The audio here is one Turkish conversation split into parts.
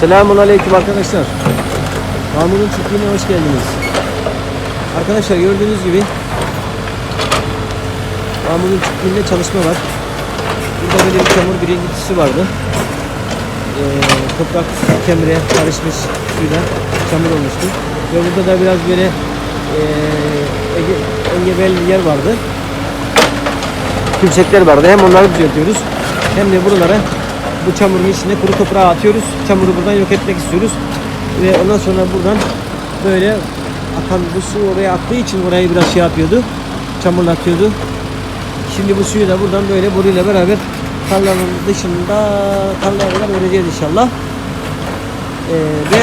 Selamun Aleyküm arkadaşlar. Mahmut'un çiftliğine hoş geldiniz. Arkadaşlar gördüğünüz gibi Mahmut'un çiftliğinde çalışma var. Burada böyle bir çamur birikintisi vardı. Ee, toprak kemire karışmış suyla çamur olmuştu. Ve burada da biraz böyle ee, ege- engebel yer vardı. Tümsekler vardı. Hem onları düzeltiyoruz hem de buralara bu çamurun içine kuru toprağı atıyoruz. Çamuru buradan yok etmek istiyoruz. Ve ondan sonra buradan böyle akan bu su oraya aktığı için orayı biraz şey yapıyordu. Çamurlatıyordu. Şimdi bu suyu da buradan böyle boruyla beraber tarlanın dışında tarlaya kadar vereceğiz inşallah. Ee, ve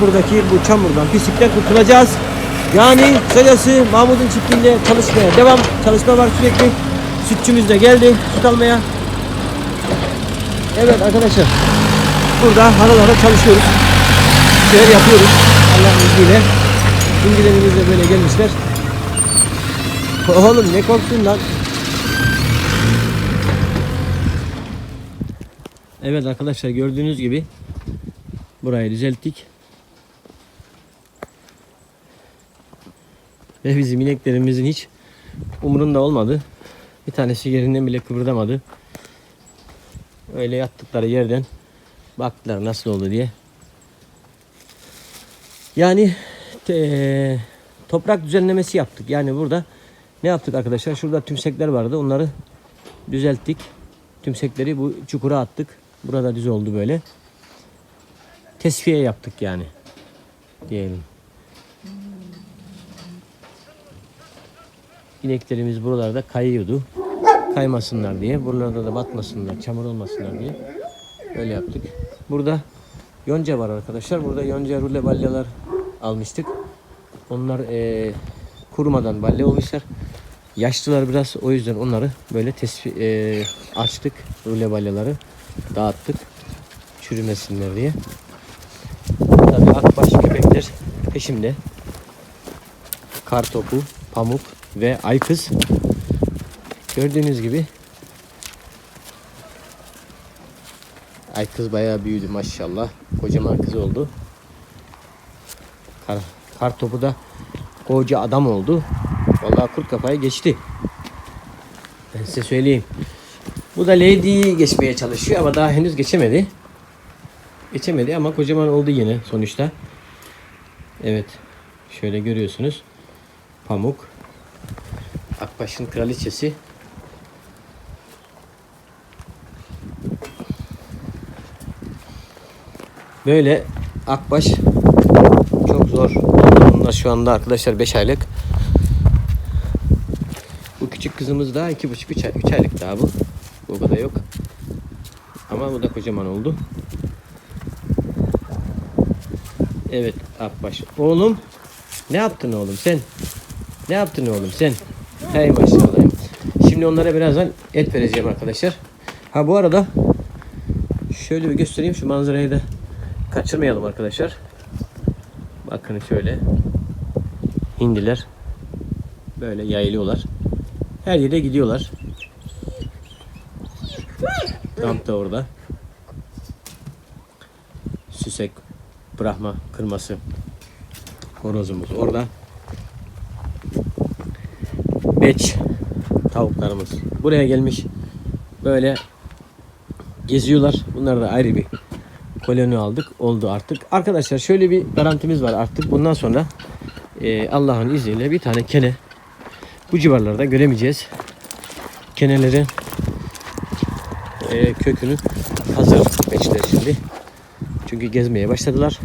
buradaki bu çamurdan, pislikten kurtulacağız. Yani kısacası Mahmut'un çiftliğinde çalışmaya devam. Çalışma var sürekli. Sütçümüz de geldi süt almaya. Evet arkadaşlar. Burada haralara çalışıyoruz. Şeyler yapıyoruz. Allah'ın izniyle. İngilizlerimiz de böyle gelmişler. Oğlum ne korktun lan? Evet arkadaşlar gördüğünüz gibi burayı düzelttik. Ve bizim ineklerimizin hiç umurunda olmadı. Bir tanesi yerinden bile kıpırdamadı. Öyle yattıkları yerden baktılar nasıl oldu diye. Yani te- toprak düzenlemesi yaptık. Yani burada ne yaptık arkadaşlar? Şurada tümsekler vardı. Onları düzelttik. Tümsekleri bu çukura attık. Burada düz oldu böyle. Tesfiye yaptık yani. Diyelim. İneklerimiz buralarda kayıyordu. Kaymasınlar diye. Buralarda da batmasınlar, çamur olmasınlar diye. Öyle yaptık. Burada yonca var arkadaşlar. Burada yonca rule balyalar almıştık. Onlar eee, kurumadan balya olmuşlar. Yaşlılar biraz o yüzden onları böyle tesfi, eee, açtık. Rule balyaları dağıttık. Çürümesinler diye. Tabii akbaş köpekler peşimde. Kartopu, pamuk ve aykız. Gördüğünüz gibi Ay kız bayağı büyüdü maşallah. Kocaman kız oldu. Kar, kar topu da koca adam oldu. Vallahi kurt kafayı geçti. Ben size söyleyeyim. Bu da Lady'yi geçmeye çalışıyor ama daha henüz geçemedi. Geçemedi ama kocaman oldu yine sonuçta. Evet. Şöyle görüyorsunuz. Pamuk. Akbaş'ın kraliçesi. Böyle akbaş çok zor. Onlar şu anda arkadaşlar 5 aylık. Bu küçük kızımız da 2,5 3 ay, 3 aylık daha bu. Bu kadar yok. Ama bu da kocaman oldu. Evet akbaş. Oğlum ne yaptın oğlum sen? Ne yaptın oğlum sen? Hey maşallah. Şimdi onlara birazdan et vereceğim arkadaşlar. Ha bu arada şöyle bir göstereyim şu manzarayı da kaçırmayalım arkadaşlar. Bakın şöyle. Hindiler böyle yayılıyorlar. Her yere gidiyorlar. Trump da orada. Süsek Brahma kırması horozumuz orada. Beç tavuklarımız buraya gelmiş. Böyle geziyorlar. Bunlar da ayrı bir koloni aldık. Oldu artık. Arkadaşlar şöyle bir garantimiz var artık. Bundan sonra e, Allah'ın izniyle bir tane kene bu civarlarda göremeyeceğiz. Kenelerin e, kökünü hazır beçler şimdi. Çünkü gezmeye başladılar.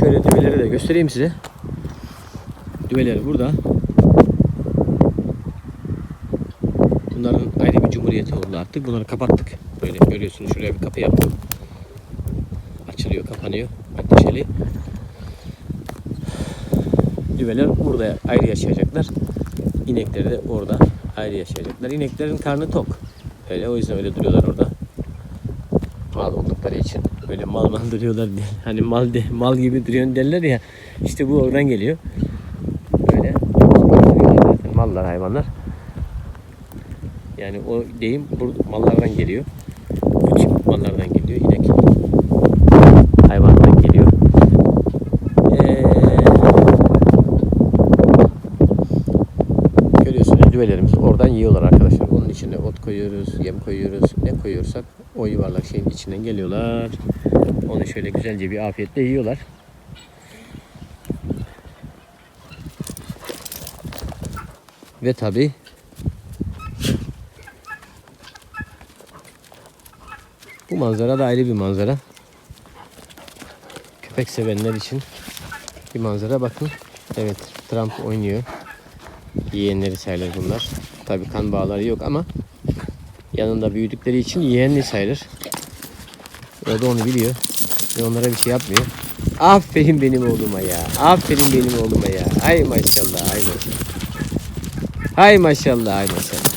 Şöyle düveleri de göstereyim size. Düveleri burada. Bunların ayrı bir cumhuriyeti oldu artık. Bunları kapattık. Böyle görüyorsunuz şuraya bir kapı yaptım. Açılıyor, kapanıyor. Ateşeli. Düveler burada ayrı yaşayacaklar. İnekleri de orada ayrı yaşayacaklar. İneklerin karnı tok. Öyle o yüzden öyle duruyorlar orada. Mal oldukları için böyle mal mal duruyorlar. Hani mal de, mal gibi duruyorsun derler ya. İşte bu oradan geliyor. Böyle zaten mallar hayvanlar. Yani o deyim mallardan geliyor. Bu mallardan geliyor inek. Düvelerimiz oradan yiyorlar arkadaşlar. Onun içine ot koyuyoruz, yem koyuyoruz. Ne koyuyorsak o yuvarlak şeyin içinden geliyorlar. Onu şöyle güzelce bir afiyetle yiyorlar. Ve tabi bu manzara da ayrı bir manzara. Köpek sevenler için bir manzara bakın. Evet Trump oynuyor. Yeğenleri sayılır bunlar. Tabi kan bağları yok ama yanında büyüdükleri için yeğenli sayılır. O da onu biliyor. Ve onlara bir şey yapmıyor. Aferin benim oğluma ya. Aferin benim oğluma ya. Ay maşallah, ay maşallah. Hay maşallah, hay maşallah.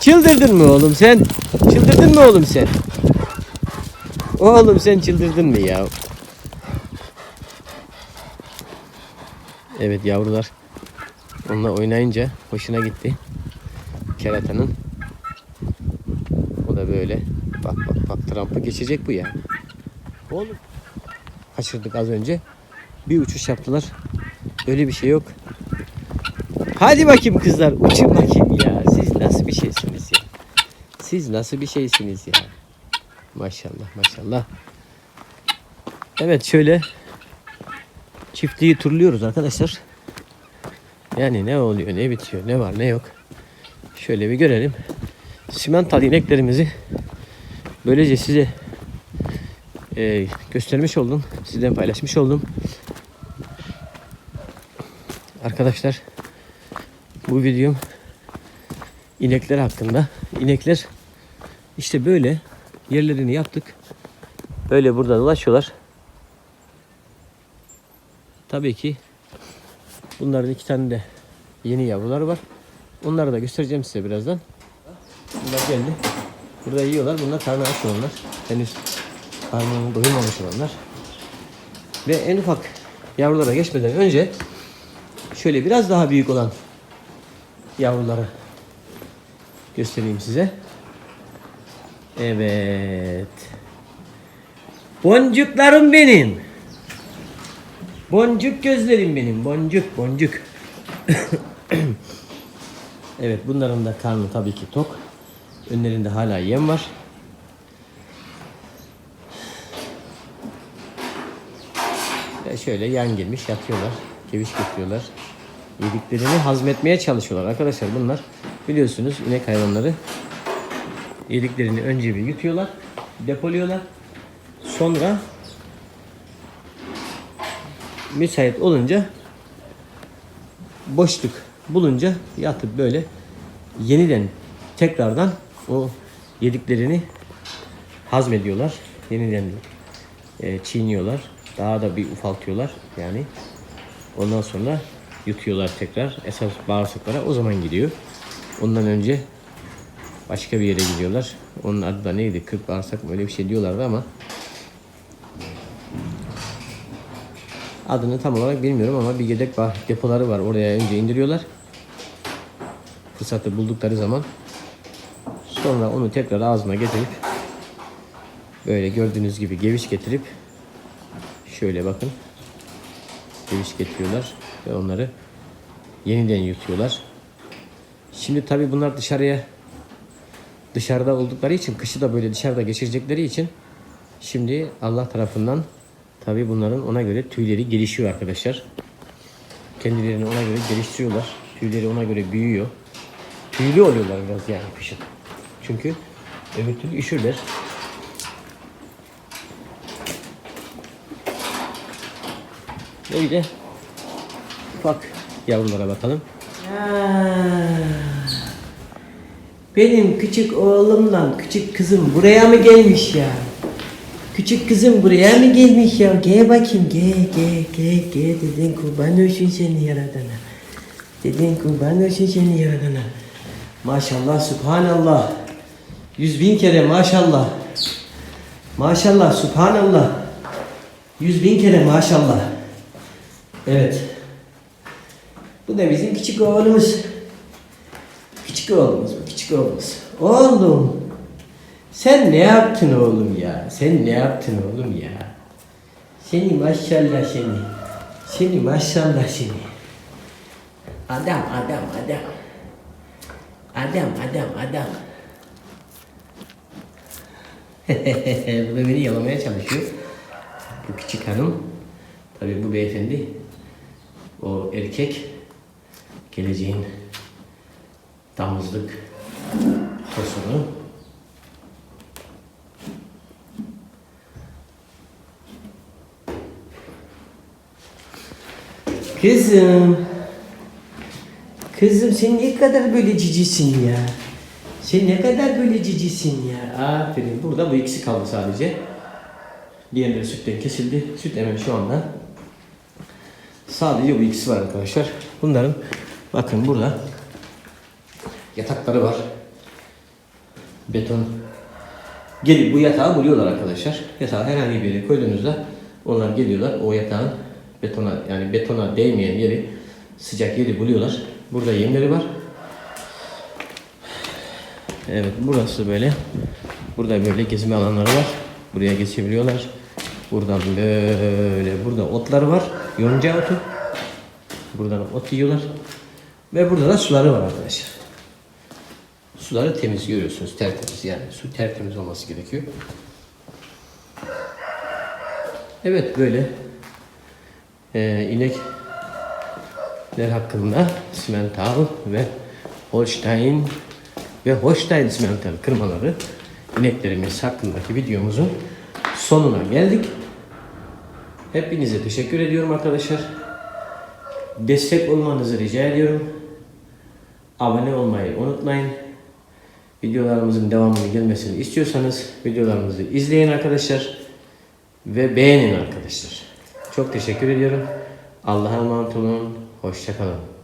Çıldırdın mı oğlum sen? Çıldırdın mı oğlum sen? Oğlum sen çıldırdın mı ya? Evet yavrular onunla oynayınca hoşuna gitti. Keratanın. O da böyle. Bak bak bak Trump'ı geçecek bu ya. Oğlum. Kaçırdık az önce. Bir uçuş yaptılar. Öyle bir şey yok. Hadi bakayım kızlar uçun bakayım ya. Siz nasıl bir şeysiniz ya? Siz nasıl bir şeysiniz ya? Maşallah maşallah. Evet şöyle çiftliği turluyoruz arkadaşlar. Yani ne oluyor, ne bitiyor, ne var, ne yok. Şöyle bir görelim. Simental ineklerimizi böylece size e, göstermiş oldum. Sizden paylaşmış oldum. Arkadaşlar bu videom inekler hakkında. İnekler işte böyle yerlerini yaptık. Böyle burada dolaşıyorlar. Tabii ki bunların iki tane de yeni yavruları var. Onları da göstereceğim size birazdan. Bunlar geldi. Burada yiyorlar. Bunlar karnı aç olanlar. Henüz karnını doyurmamış olanlar. Ve en ufak yavrulara geçmeden önce şöyle biraz daha büyük olan yavruları göstereyim size. Evet. Boncuklarım benim. Boncuk gözlerim benim. Boncuk, boncuk. evet, bunların da karnı tabii ki tok. Önlerinde hala yem var. Ve şöyle yan gelmiş yatıyorlar. Geviş getiriyorlar. Yediklerini hazmetmeye çalışıyorlar. Arkadaşlar bunlar biliyorsunuz inek hayvanları yediklerini önce bir yutuyorlar. Depoluyorlar. Sonra müsait olunca boşluk bulunca yatıp böyle yeniden tekrardan o yediklerini hazmediyorlar. Yeniden e, çiğniyorlar. Daha da bir ufaltıyorlar yani. Ondan sonra yutuyorlar tekrar. Esas bağırsaklara o zaman gidiyor. Ondan önce başka bir yere gidiyorlar. Onun adı da neydi? Kırk bağırsak mı öyle bir şey diyorlardı ama adını tam olarak bilmiyorum ama bir yedek bah- depoları var. Oraya önce indiriyorlar. Fırsatı buldukları zaman sonra onu tekrar ağzına getirip böyle gördüğünüz gibi geviş getirip şöyle bakın geviş getiriyorlar ve onları yeniden yutuyorlar. Şimdi tabi bunlar dışarıya dışarıda oldukları için kışı da böyle dışarıda geçirecekleri için şimdi Allah tarafından tabi bunların ona göre tüyleri gelişiyor arkadaşlar. Kendilerini ona göre geliştiriyorlar. Tüyleri ona göre büyüyor. Tüylü oluyorlar biraz yani kışın. Çünkü öbür türlü üşürler. Böyle ufak yavrulara bakalım. Benim küçük oğlumla küçük kızım buraya mı gelmiş ya? Küçük kızım buraya mı gelmiş ya? Gel bakayım gel gel gel gel dedin kurban olsun seni yaradana. Dedin kurban olsun seni yaradana. Maşallah subhanallah. Yüz bin kere maşallah. Maşallah subhanallah. Yüz bin kere maşallah. Evet. Bu da bizim küçük oğlumuz. Küçük oğlumuz bu, küçük oğlumuz. Oğlum, sen ne yaptın oğlum ya? Sen ne yaptın oğlum ya? Seni maşallah seni. Seni maşallah seni. Adam, adam, adam. Adam, adam, adam. bu da beni yalamaya çalışıyor. Bu küçük hanım. Tabii bu beyefendi. O erkek. Geleceğin damızlık tosunu. Kızım. Kızım sen ne kadar böyle cicisin ya. Sen ne kadar böyle cicisin ya. Aferin. Burada bu ikisi kaldı sadece. Diğerleri sütten kesildi. Süt hemen şu anda. Sadece bu ikisi var arkadaşlar. Bunların bakın burada yatakları var. Beton. Gelip bu yatağı buluyorlar arkadaşlar. Yatağı herhangi bir yere koyduğunuzda onlar geliyorlar. O yatağın betona yani betona değmeyen yeri sıcak yeri buluyorlar. Burada yemleri var. Evet burası böyle. Burada böyle gezme alanları var. Buraya geçebiliyorlar. Buradan böyle burada otları var. Yonca otu. Buradan ot yiyorlar. Ve burada da suları var arkadaşlar. Suları temiz görüyorsunuz. Tertemiz yani. Su tertemiz olması gerekiyor. Evet böyle e, inekler hakkında Simmental ve Holstein ve Holstein Simmental kırmaları ineklerimiz hakkındaki videomuzun sonuna geldik. Hepinize teşekkür ediyorum arkadaşlar. Destek olmanızı rica ediyorum. Abone olmayı unutmayın. Videolarımızın devamını gelmesini istiyorsanız videolarımızı izleyin arkadaşlar ve beğenin arkadaşlar. Çok teşekkür ediyorum. Allah'a emanet olun. Hoşçakalın.